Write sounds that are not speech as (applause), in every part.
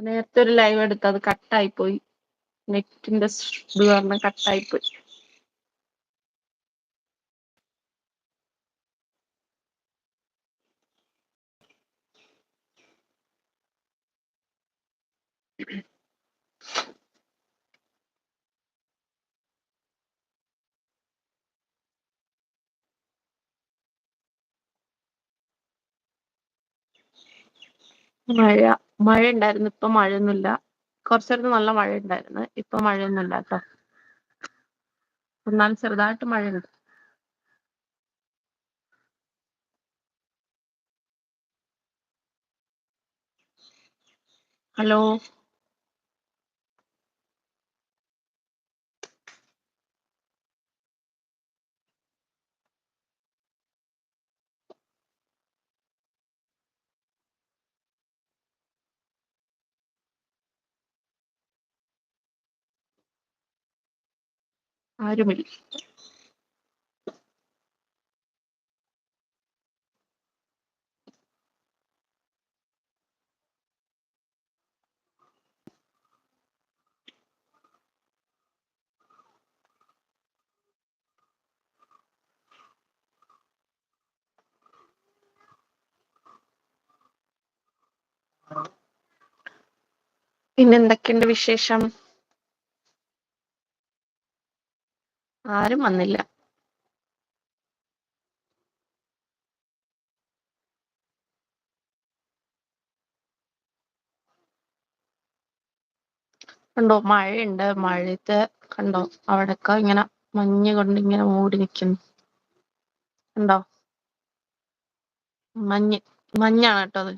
നേരത്തെ ഒരു ലൈവ് എടുത്ത് അത് കട്ടായി പോയി നെറ്റിന്റെ ഇത് കാരണം കട്ടായി പോയി മഴ. മഴ ഉണ്ടായിരുന്നു ഇപ്പൊ മഴയൊന്നുമില്ല. കുറച്ചേരത്ത് നല്ല മഴ ഉണ്ടായിരുന്നു ഇപ്പൊ മഴയൊന്നുമില്ല കേട്ടോ. എന്നാലും ചെറുതായിട്ട് മഴയുണ്ട്. ഹലോ? ആരുമില്ല. പിന്നെന്തൊക്കെയുണ്ട് വിശേഷം? ആരും വന്നില്ല. കണ്ടോ മഴയുണ്ട്. മഴയത്ത് കണ്ടോ അവിടൊക്കെ ഇങ്ങനെ മഞ്ഞ് കൊണ്ട് ഇങ്ങനെ മൂടി നിൽക്കുന്നു കണ്ടോ? മഞ്ഞ് മഞ്ഞാണ് കേട്ടോ അത്.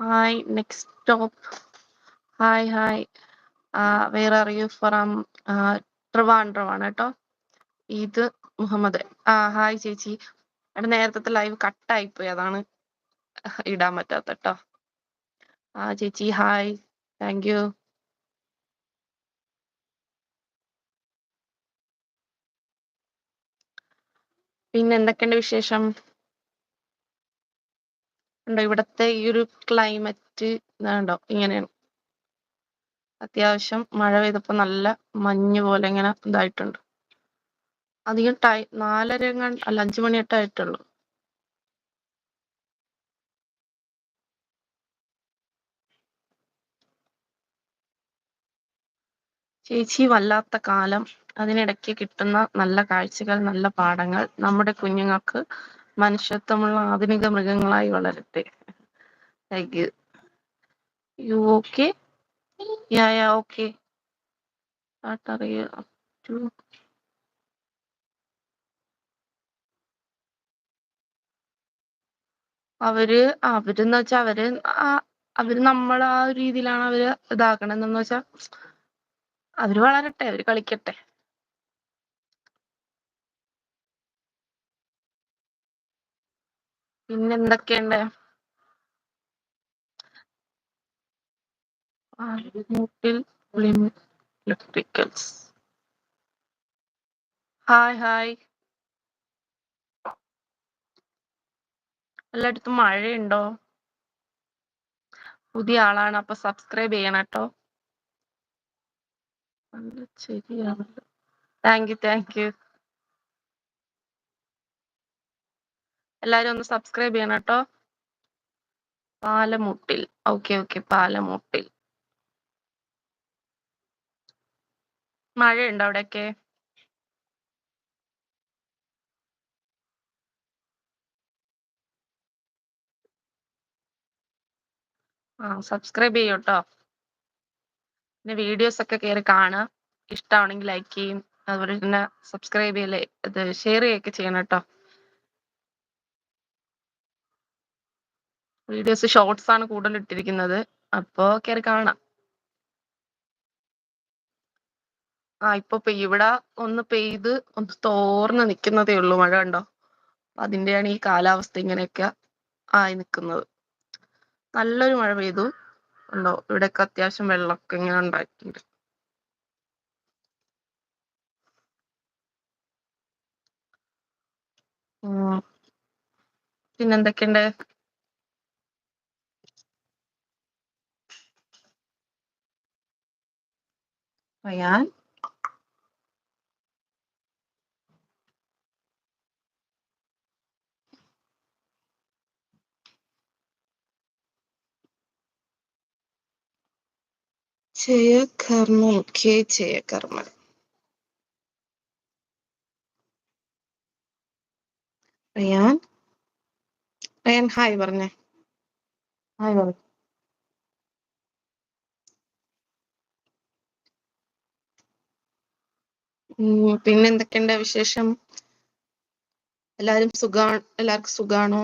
Hi next stop hi hi where are you from ട്രിവാൻഡ്രമാണ് കേട്ടോ ഇത് മുഹമ്മദ്. ആ ഹായ് ചേച്ചി. എടാ നേരത്തെ ലൈവ് കട്ടായിപ്പോയി അതാണ് ഇടാൻ പറ്റാത്ത കേട്ടോ ആ ചേച്ചി ഹായ് താങ്ക് യു പിന്നെ എന്തൊക്കെയുണ്ട് വിശേഷം? ഉണ്ടോ? ഇവിടത്തെ ഈ ഒരു ക്ലൈമറ്റ് ഇതാണ്ടോ ഇങ്ങനെയാണ്. അത്യാവശ്യം മഴ പെയ്തപ്പോ നല്ല മഞ്ഞ് പോലെ ഇങ്ങനെ ഇതായിട്ടുണ്ട്. അധികം ടൈം നാലര അല്ല അഞ്ചു മണിയൊക്കെ ആയിട്ടുള്ളൂ. ചേച്ചി വല്ലാത്ത കാലം. അതിനിടയ്ക്ക് കിട്ടുന്ന നല്ല കാഴ്ചകൾ നല്ല പാഠങ്ങൾ. നമ്മുടെ കുഞ്ഞുങ്ങൾക്ക് മനുഷ്യത്വമുള്ള ആധുനിക മൃഗങ്ങളായി വളരട്ടെ. Thank you you okay yeah yeah okay അവർ അവരെന്ന് വെച്ചാ അവർ അവർ നമ്മളെ ആ രീതിയിലാണ് അവർ ഇതാക്കണെന്ന് വെച്ചാ അവർ വളരട്ടെ അവർ കളിക്കട്ടെ. പിന്നെ എന്തൊക്കെയുണ്ട്? മുട്ടിൽ ഇലക്ട്രിക്കൽസ് ഹായ് ഹായ് എല്ലായിടത്തും മഴയുണ്ടോ? പുതിയ ആളാണ് അപ്പൊ സബ്സ്ക്രൈബ് ചെയ്യണം കേട്ടോ. ശരിയാണല്ലോ താങ്ക് യു താങ്ക് യു എല്ലാരും ഒന്ന് സബ്സ്ക്രൈബ് ചെയ്യണം കേട്ടോ പാലമുട്ടിൽ. Okay okay Palamuttil. മഴയുണ്ടോ അവിടെയൊക്കെ? ആ സബ്സ്ക്രൈബ് ചെയ്യൂ കേട്ടോ പിന്നെ വീഡിയോസ് ഒക്കെ കയറി കാണുക. ഇഷ്ടമാണെങ്കിൽ ലൈക്ക് ചെയ്യും. അതുപോലെ തന്നെ സബ്സ്ക്രൈബ് ചെയ്യൽ ഇത് ഷെയർ ചെയ്യൊക്കെ ചെയ്യണം കേട്ടോ വീഡിയോസ് ഷോർട്സ് ആണ് കൂടുതൽ ഇട്ടിരിക്കുന്നത്. അപ്പോ കയറി കാണാം. ആ ഇപ്പൊ ഇവിടെ ഒന്ന് പെയ്ത് ഒന്ന് തോർന്ന് നിൽക്കുന്നതേ ഉള്ളൂ. മഴ അപ്പൊ അതിന്റെയാണ് ഈ കാലാവസ്ഥ ഇങ്ങനെയൊക്കെ ആയി നിൽക്കുന്നത് നല്ലൊരു മഴ പെയ്തു. ഉണ്ടോ ഇവിടെയൊക്കെ അത്യാവശ്യം വെള്ളമൊക്കെ ഇങ്ങനെ ഉണ്ടായിട്ടുണ്ട്. ഉം. പിന്നെന്തൊക്കെയുണ്ട് Rayan Jayakarman K Jayakarman Rayan Ryan hi പറഞ്ഞേ ഹായ് പറഞ്ഞു പിന്നെ എന്തൊക്കെയുണ്ട് വിശേഷം? എല്ലാരും സുഖാ എല്ലാവർക്കും സുഖാണോ?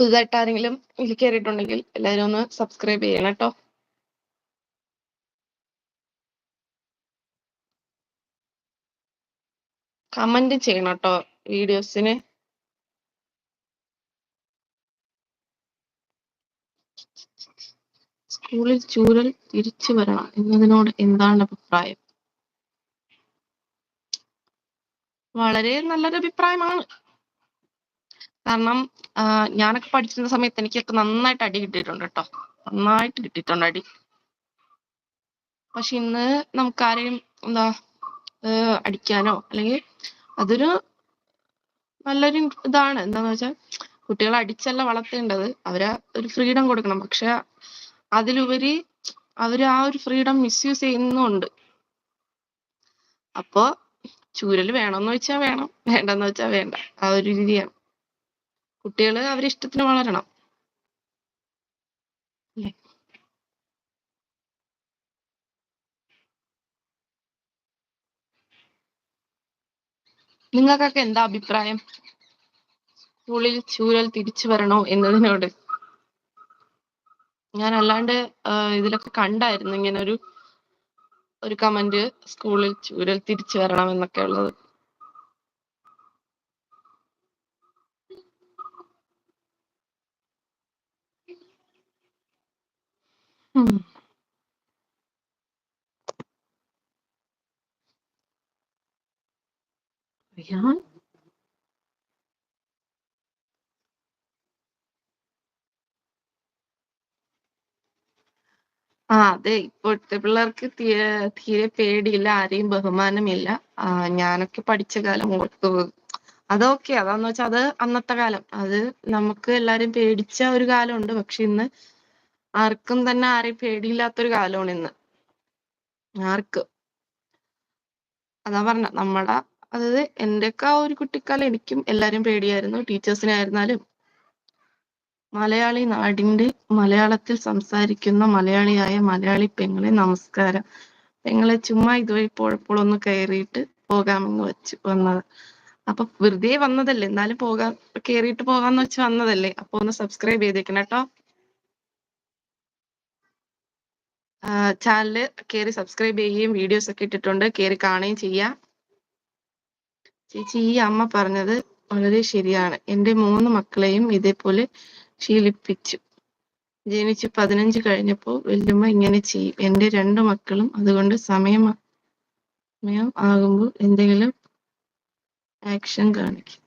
പുതുതായിട്ട് ആരെങ്കിലും ഇതിൽ കയറിയിട്ടുണ്ടെങ്കിൽ എല്ലാവരും ഒന്ന് സബ്സ്ക്രൈബ് ചെയ്യണം കേട്ടോ. കമന്റ് ചെയ്യണം കേട്ടോ വീഡിയോസിന് സ്കൂളിൽ ചൂരൽ തിരിച്ചു വരണം എന്നതിനോട് എന്താണ് അഭിപ്രായം? വളരെ നല്ലൊരു അഭിപ്രായമാണ്. കാരണം ഞാനൊക്കെ പഠിച്ചിരുന്ന സമയത്ത് എനിക്കൊക്കെ നന്നായിട്ട് അടി കിട്ടിയിട്ടുണ്ട് കേട്ടോ നന്നായിട്ട് കിട്ടിയിട്ടുണ്ട് അടി. പക്ഷെ ഇന്ന് നമുക്കാരെയും എന്താ അടിക്കാനോ അല്ലെങ്കിൽ അതൊരു നല്ലൊരു ഇതാണ്. എന്താന്ന് വെച്ചാൽ കുട്ടികളെ അടിച്ചല്ല വളർത്തേണ്ടത്. അവരെ ഒരു ഫ്രീഡം കൊടുക്കണം. പക്ഷെ അതിലുപരി അവർ ആ ഒരു ഫ്രീഡം മിസ്യൂസ് ചെയ്യുന്നുണ്ട്. അപ്പോ ചൂരൽ വേണമെന്ന് വെച്ചാൽ വേണം വേണ്ടെന്ന് വെച്ചാൽ വേണ്ട. ആ ഒരു രീതിയാണ്. കുട്ടികൾ അവരെ ഇഷ്ടത്തിന് വളരണം. നിങ്ങൾക്കൊക്കെ എന്താ അഭിപ്രായം? സ്കൂളിൽ ചൂരൽ തിരിച്ചു വരണോ എന്നതിനോട്? ഞാൻ അല്ലാണ്ട് ഇതിലൊക്കെ കണ്ടായിരുന്നു ഇങ്ങനെ ഒരു ഒരു കമന്റ് സ്കൂളിൽ ചൂരൽ തിരിച്ചു വരണം എന്നൊക്കെ ഉള്ളത് ഉം. ആ അതെ. ഇപ്പോഴത്തെ പിള്ളേർക്ക് തീരെ തീരെ പേടിയില്ല ആരെയും ബഹുമാനമില്ല. ആ ഞാനൊക്കെ പഠിച്ച കാലം ഓർത്തു. അതൊക്കെ അതാന്ന് വെച്ചാൽ അത് അന്നത്തെ കാലം. അത് നമുക്ക് എല്ലാരും പേടിച്ച ഒരു കാലമുണ്ട്. പക്ഷെ ഇന്ന് ആർക്കും തന്നെ ആരെയും പേടിയില്ലാത്തൊരു കാലമാണ് ഇന്ന്. ആർക്ക്? അതാ പറഞ്ഞ. നമ്മടെ അതായത് എന്റെയൊക്കെ ആ ഒരു കുട്ടിക്കാലം എനിക്കും എല്ലാരും പേടിയായിരുന്നു. ടീച്ചേഴ്സിനെ ആയിരുന്നാലും മലയാളി നാടിന്റെ മലയാളത്തിൽ സംസാരിക്കുന്ന മലയാളിയായ മലയാളി പെങ്ങളെ നമസ്കാരം. പെങ്ങളെ ചുമ്മാ ഇതുവഴി പോഴപ്പോഴൊന്ന് കയറിയിട്ട് പോകാമെന്ന് വെച്ച് വന്നത്. അപ്പൊ വെറുതെ വന്നതല്ലേ? എന്നാലും പോകാൻ കയറിയിട്ട് പോകാന്ന് വെച്ച് വന്നതല്ലേ? അപ്പൊ ഒന്ന് സബ്സ്ക്രൈബ് ചെയ്തേക്കണം കേട്ടോ. ചാനൽ കയറി സബ്സ്ക്രൈബ് ചെയ്യുകയും വീഡിയോസ് ഒക്കെ ഇട്ടിട്ടുണ്ട്. കയറി കാണുകയും ചെയ്യാം. ചേച്ചി ഈ അമ്മ പറഞ്ഞത് വളരെ ശരിയാണ്. എന്റെ മൂന്ന് മക്കളെയും ഇതേപോലെ ശീലിപ്പിച്ചു. ജനിച്ച് പതിനഞ്ച് കഴിഞ്ഞപ്പോൾ വല്യമ്മ ഇങ്ങനെ ചെയ്യും. എന്റെ രണ്ട് മക്കളും അതുകൊണ്ട് സമയം സമയം ആകുമ്പോൾ എന്തെങ്കിലും ആക്ഷൻ കാണിക്കും.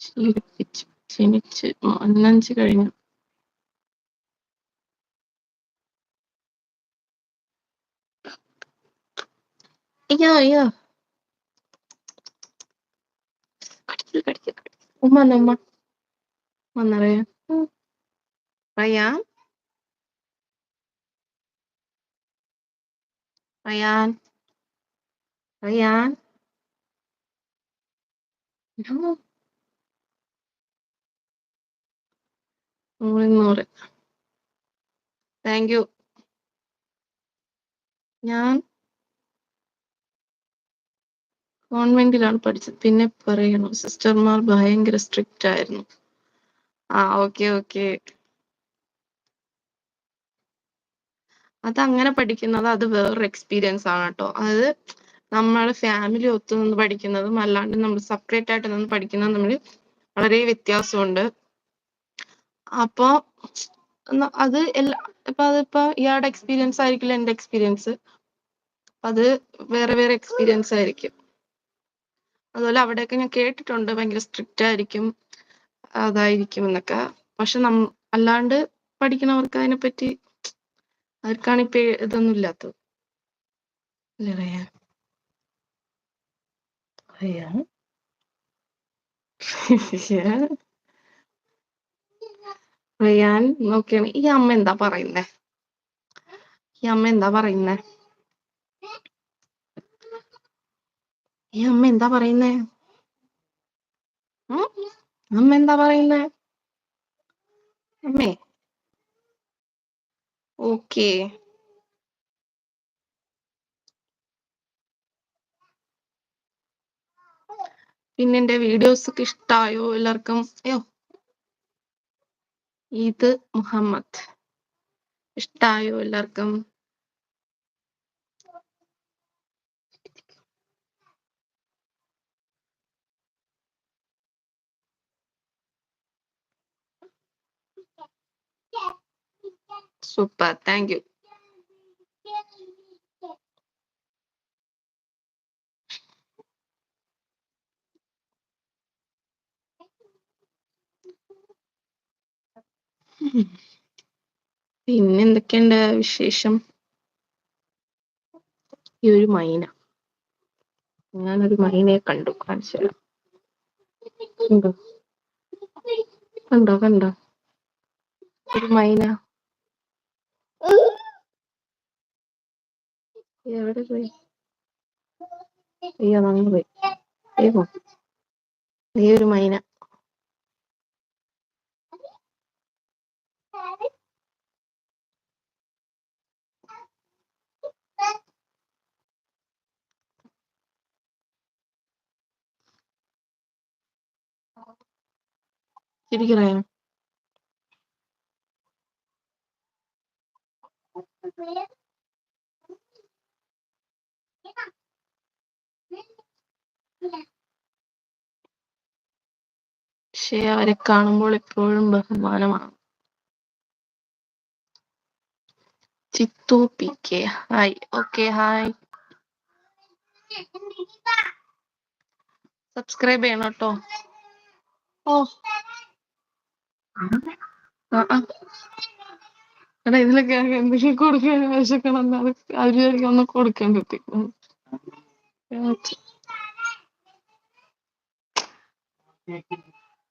ശീലിപ്പിച്ചു. ജനിച്ച് പതിനഞ്ച് കഴിഞ്ഞു അയ്യോ അയ്യോ കടിക്കു കടിക്കു കടിക്കു ഉമ്മ വന്നോ, ഉമ്മ വന്നറിയാ റയാൻ റയാൻ റയാൻ നോ. നൂറ് താങ്ക് യു ഞാൻ കോൺവെന്റിലാണ് പഠിച്ചത്. പിന്നെ പറയണോ സിസ്റ്റർമാർ ഭയങ്കര സ്ട്രിക്റ്റ് ആയിരുന്നു. ആ ഓക്കെ ഓക്കെ അത് അങ്ങനെ പഠിക്കുന്നത് അത് വേറൊരു എക്സ്പീരിയൻസ് ആണ് കേട്ടോ. അത് നമ്മൾ ഫാമിലി ഒത്തു നിന്ന് പഠിക്കുന്നതും അല്ലാണ്ട് നമ്മൾ സെപ്പറേറ്റ് ആയിട്ട് നിന്ന് പഠിക്കുന്നതും തമ്മിൽ വളരെ വ്യത്യാസമുണ്ട്. അപ്പോ അത് എല്ലാ ഇപ്പൊ അതിപ്പോ ഇയാളുടെ എക്സ്പീരിയൻസ് ആയിരിക്കില്ല എന്റെ എക്സ്പീരിയൻസ് അത് വേറെ വേറെ എക്സ്പീരിയൻസ് ആയിരിക്കും. അതുപോലെ അവിടെയൊക്കെ ഞാൻ കേട്ടിട്ടുണ്ട് ഭയങ്കര സ്ട്രിക്റ്റ് ആയിരിക്കും അതായിരിക്കും എന്നൊക്കെ. പക്ഷെ നം അല്ലാണ്ട് പഠിക്കണവർക്ക് അതിനെപ്പറ്റി അവർക്കാണ് ഇപ്പൊ ഇതൊന്നും ഇല്ലാത്തത്. അല്ലേ റയാൻ റയാൻ നോക്കിയാണ്. ഈ അമ്മ എന്താ പറയുന്നേ? ഈ അമ്മ എന്താ പറയുന്നേ? ഈ അമ്മ എന്താ പറയുന്നേ? അമ്മ എന്താ പറയുന്നേ? അമ്മേ. ഓക്കേ. പിന്നെ എന്റെ വീഡിയോസ് ഒക്കെ ഇഷ്ടായോ എല്ലാവർക്കും? അയ്യോ. ഇത് മുഹമ്മദ്. ഇഷ്ടായോ എല്ലാവർക്കും? സൂപ്പർ താങ്ക് യു പിന്നെ എന്തൊക്കെയുണ്ട് വിശേഷം? ഈ ഒരു മൈന. ഞാനൊരു മൈനയെ കണ്ടു കാണിച്ചു കണ്ടോ കണ്ടോ? ഒരു മൈന. എവിടെ പോയി? അയ്യോ അങ്ങ് പോയി. അയ്യോ നീ ഒരു മൈന. ചിരിക്കണേ? പക്ഷേ അവരെ കാണുമ്പോൾ എപ്പോഴും ബഹുമാനമാണ്. Chithu P K hi. Okay hi. Subscribe ചെയ്യണം കേട്ടോ. ഓ. ആ ആ. എടാ ഇതിലൊക്കെ എന്തെങ്കിലും കൊടുക്കാൻ വിശക്കണം എന്നാണ് അവർ ഒന്ന് കൊടുക്കാൻ പറ്റി.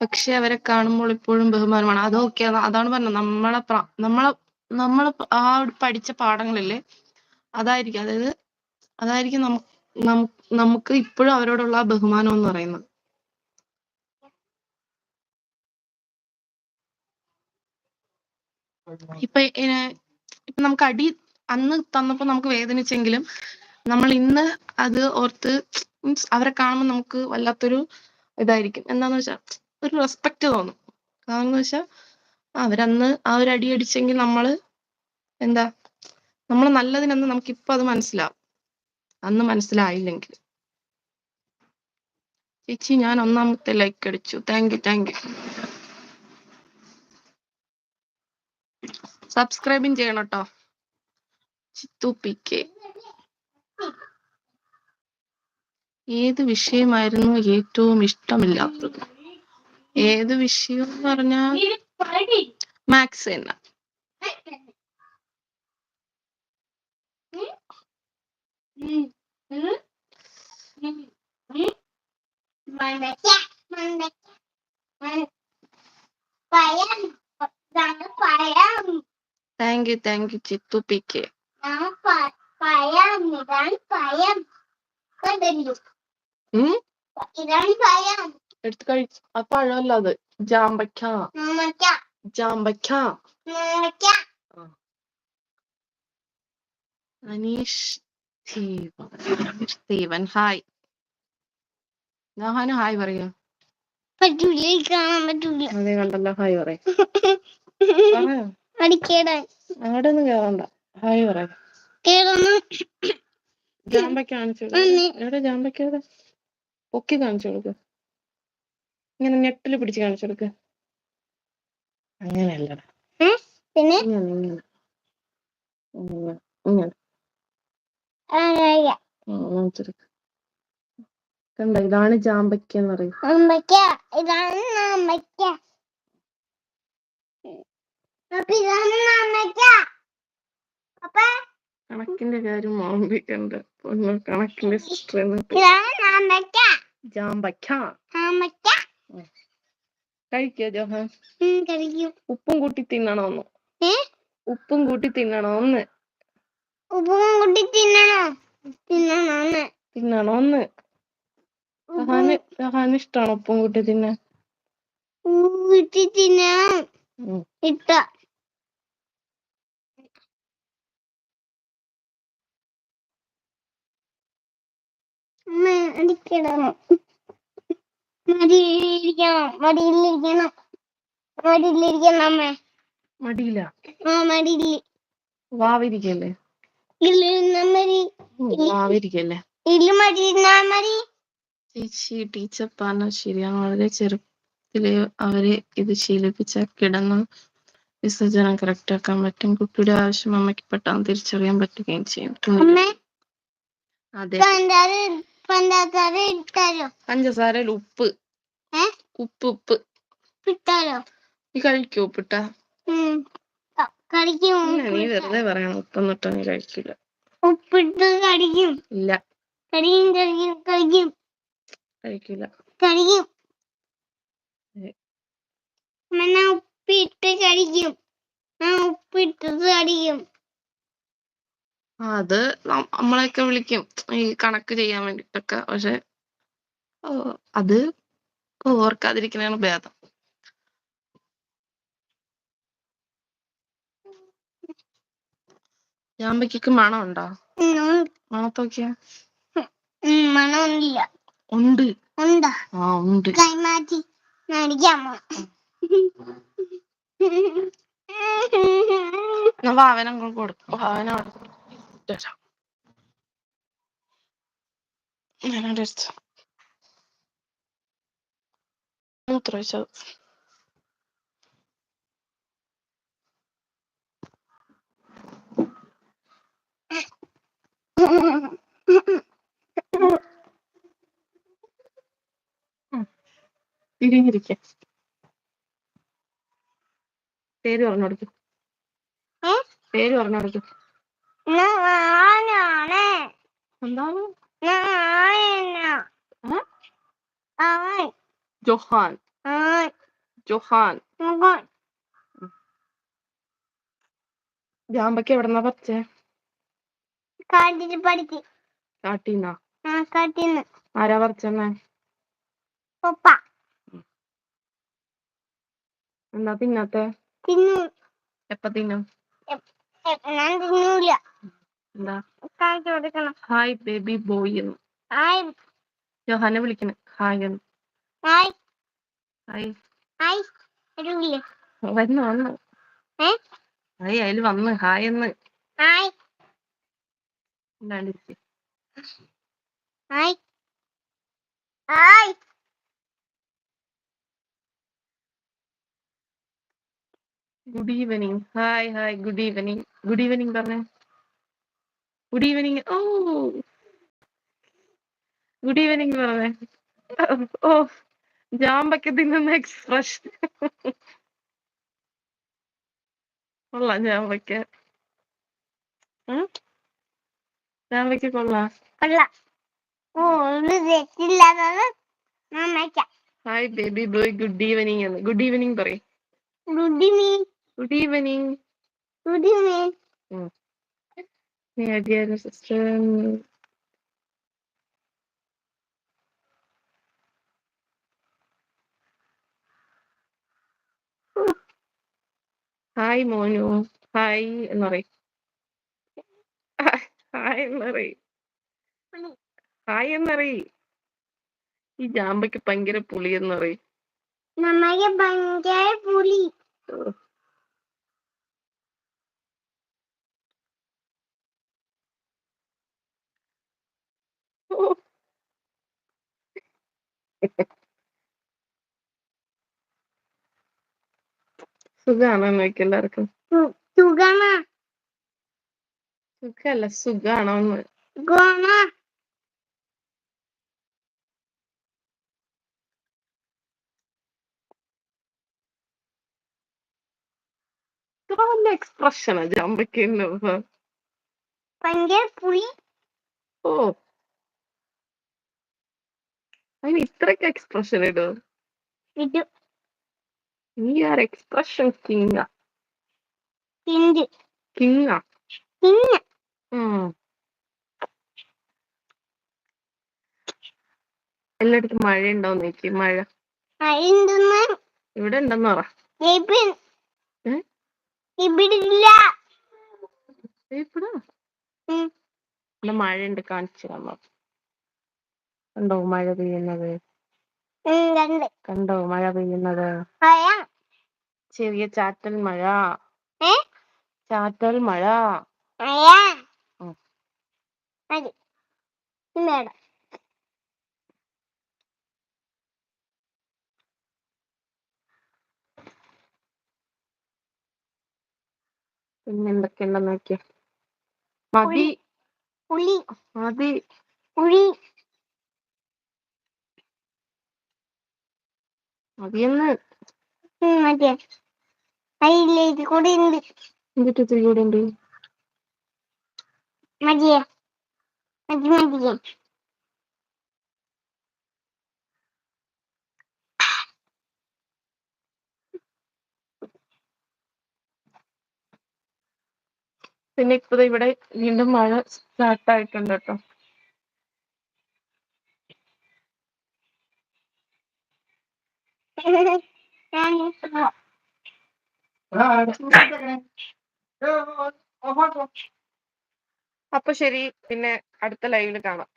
പക്ഷെ അവരെ കാണുമ്പോൾ ഇപ്പോഴും ബഹുമാനമാണ്. അതൊക്കെ അതാണ് പറഞ്ഞത്. നമ്മളെ നമ്മളെ നമ്മളെ ആ പഠിച്ച പാഠങ്ങളില്ലേ അതായിരിക്കും അതായത് അതായിരിക്കും നമുക്ക് നമുക്ക് ഇപ്പോഴും അവരോടുള്ള ബഹുമാനം എന്ന് പറയുന്നത്. ഇപ്പൊ ഇപ്പൊ നമുക്ക് അടി അന്ന് തന്നപ്പോ നമുക്ക് വേദനിച്ചെങ്കിലും നമ്മൾ ഇന്ന് അത് ഓർത്ത് മീൻസ് അവരെ കാണുമ്പോൾ നമുക്ക് വല്ലാത്തൊരു ഇതായിരിക്കും. എന്താന്ന് വെച്ചാൽ ഒരു റെസ്പെക്ട് തോന്നും. കാരണം എന്ന് വെച്ചാൽ അവരന്ന് ആ ഒരു അടി അടിച്ചെങ്കിൽ നമ്മൾ എന്താ നമ്മൾ നല്ലതിനെന്ന് നമുക്ക് ഇപ്പൊ അത് മനസ്സിലാവും. അന്ന് മനസ്സിലായില്ലെങ്കിൽ. ചേച്ചി ഞാൻ ഒന്നാമത്തെ ലൈക്ക് അടിച്ചു. താങ്ക് യു താങ്ക് യു സബ്സ്ക്രൈബും ചെയ്യണം കേട്ടോ ചിത്തു പി കെ ഏത് വിഷയമായിരുന്നു ഏറ്റവും ഇഷ്ടമില്ലാത്തത് ഏത് വിഷയം എന്ന് പറഞ്ഞാൽ മാത്സ് തന്നെ പഴം പഴം thank you thank you Chithu P K എടുത്ത് കഴിച്ചു. ആ പഴമല്ല അത്. ജാമ്പക്ക നമ്മക്ക അനീഷ് സ്റ്റീവൻ. ഹായ്. നഹാന് ഹായ് പറയാ. പറ്റൂല? കണ്ടല്ലോ. ഹായ് പറയാ. പറ (laughs) അടിക്കേടാൻ അങ്ങോട്ടൊന്നും കേറണ്ട. ഹായ് പറ കേറുന്നു ജാമ്പയ്ക്ക കാണിച്ചു. എവിടെ ജാമ്പയ്ക്ക എവിടെ? പൊക്കി കാണിച്ചു കൊടുക്ക്. ഇങ്ങനെ നെട്ടിൽ പിടിച്ച് കാണിച്ചു കൊടുക്ക്. അങ്ങനെയല്ലടാ. പിന്നെ? കണ്ടോ? ഇതാണ് ജാമ്പയ്ക്ക എന്ന് പറയും ഇതാണ് കണക്കിന്റെ കാര്യം ഓർമ്മിക്കണ്ട. പൊന്നു കണക്കിന്റെ സിസ്റ്റർ കഴിക്കോ ജോഹാൻ? ഉപ്പും കൂട്ടി തിന്നണോന്ന്. ഉപ്പും കൂട്ടി തിന്നണോന്ന്. ഉപ്പും കൂട്ടി തിന്നണോ? തിന്നണോന്ന്. തിന്നണോന്ന്. ജഹാന് ജഹാന് ഇഷ്ടമാണോ ഉപ്പും കൂട്ടി തിന്നാൻ? കൂട്ടി ഉം. ഇട്ട അമ്മ അടിക്കണം മടിയിലിരിക്കണം. മടിയിലിരിക്കണം. മടിയിലിരിക്കണം അമ്മ. മടിയില്ല. ആ മടിയില്ല വാവിരിക്കല്ലേ? വാവിരിക്കല്ലേ? ചേച്ചി ടീച്ചർ പറഞ്ഞ ശരിയാണ്. വളരെ ചെറുപ്പത്തിലെ അവരെ ഇത് ശീലിപ്പിച്ച കിടന്ന് വിസർജനം കറക്റ്റ് ആക്കാൻ പറ്റും. കുട്ടിയുടെ ആവശ്യം അമ്മയ്ക്ക് പെട്ടെന്ന് തിരിച്ചറിയാൻ പറ്റുകയും ചെയ്യും. അതെ. പണ്ടാത്താര ഇട്ടാലോ? പഞ്ചസാരയിൽ ഉപ്പ്. ഉപ്പ് ഉപ്പ്. ഇട്ടാലോ? നീ കഴിക്കോ ഉപ്പിട്ട. ഇട്ടാ ക- കടിക്കും നീ വെറുതെ പറയണം. ഉപ്പൊന്നും ഇട്ടാ നീ കഴിക്കില്ല ഉപ്പിട്ട് കടിക്കും. ഇല്ല. കടിക്കും കടിക്കും കഴിക്കും കഴിക്കില്ല ഞാൻ ഉപ്പിട്ട് കടിക്കും. ഞാൻ ഉപ്പിട്ടത് കടിക്കും. ആ, അത് നം- നമ്മളെയൊക്കെ വിളിക്കും. ഈ കണക്ക് ചെയ്യാൻ വേണ്ടിട്ടൊക്കെ. പക്ഷെ അത് ഓർക്കാതിരിക്കുന്നതാണ് ഭേദം. ജാമ്പയ്ക്കൊക്കെ മണം ഉണ്ടോ? ഉം, മണത്തൊക്കെയാ ഉം, ഉണ്ട്. ഉണ്ടാ? ആ ഉണ്ട്. കൈമാറ്റി നടിക്കാമോ ഞാൻ വാവന കൊടുക്കും. വാവന അവിടെ തരാം ഞാനവിടെ എടുത്തു മൂത്രമൊഴിച്ചത് തിരിഞ്ഞിരിക്ക പേര് പറഞ്ഞു കൊടുക്കും ഏ? പേര് പറഞ്ഞു കൊടുക്കും ഞാനാണ്. എന്താണ്? ജൊഹാൻ. ജൊഹാൻ. ജാമ്പയ്ക്ക് എവിടെന്നാ പറിച്ചേ? കാട്ടിട്ട് പഠിച്ച് കാട്ടീന്നാ? ആ കാട്ടിന്ന്. ആരാ പറിച്ചെന്നേ? എന്നാ തിന്നാത്തെ? തിന്നു. എപ്പ തിന്നും? ഞാൻ തിന്നൂല. എന്താ? കൊടുക്കണം ഹായ് ബേബി ബോയ് എന്ന്. ഹായ് ജോഹാനെ വിളിക്കണ. ഹായ് എന്ന്. ഹായ് ഹായ് ഹായ് വരൂലേ വന്നു. വന്നു ഹായ് അതിൽ വന്ന്. ഹായ് എന്ന്. Hi ഇല്ലാണ്ടിരിക്ക്. Hi hi good evening hi hi good evening good evening പറഞ്ഞേ. ഗുഡ് ഈവനിങ് ഓ ഗുഡ് ഈവനിങ് പറഞ്ഞേ ഓ ജാമ്പയ്ക്ക് തിന്നുന്ന എക്സ്പ്രഷൻ കൊള്ളാം ജാമ്പയ്ക്ക്. ഉം? ജാമ്പയ്ക്ക് കൊള്ളാം. ഓ hi baby boy good evening എന്ന്. ഗുഡ് ഈവനിങ് പറയും. Good evening good evening good മീൻ Yeah, dear sister. ഹായ് മോനു ഹായ് എന്ന് പറയും ഹായ് എന്ന് പറയും ഹായ് എന്ന് പറയും ഈ ജാമ്പയ്ക്ക് ഭയങ്കര പുളി എന്ന് പറയും. നമ്മക്ക് ഭയങ്കര പുളി. സുഖാണോ നോക്കി എല്ലാവർക്കും? സുഖല്ല ഇത്ര നല്ല എക്സ്പ്രഷനാ ജാമ്പയ്ക്ക് ഭയങ്കര പുളി ഓ അതിന് ഇത്രക്ക് എക്സ്പ്രഷൻ ഇടോ. ഇത് നീ ആർ എക്സ്പ്രഷൻ കിങ് തിണ്ട് കിങ് പിന്നെ എല്ലായിടത്തും മഴ ഉണ്ടോന്ന് നോക്കി മഴ ഇവിടെ ഉണ്ടെന്ന് പറ? ഇവിടെ ഇല്ല ഇവിടെ. ഉം. ഇവിടെ മഴയുണ്ട് കാണിച്ചു തരാമോ കണ്ടോ മഴ പെയ്യുന്നത്? കണ്ടോ. മഴ പെയ്യുന്നത്? ചെറിയ ചാറ്റൽ മഴ. ചാറ്റൽ മഴ. പിന്നെന്തൊക്കെയുണ്ടെന്ന് പിന്നെ എന്തൊക്കെയുണ്ടെന്ന് നോക്കിയ. മതി. മതി. മതിയെന്ന് മറ്റേ അതില്ല ഇത് കൂടി ഉണ്ട്. എന്നിട്ട് ഇത്തിരി കൂടെ ഉണ്ട്? മതിയെ. മതി മതിയെ പിന്നെ ഇപ്പൊ ദേ ഇവിടെ വീണ്ടും മഴ സ്റ്റാർട്ട് ആയിട്ടുണ്ട് കേട്ടോ. അപ്പൊ ശരി പിന്നെ അടുത്ത ലൈവിൽ കാണാം.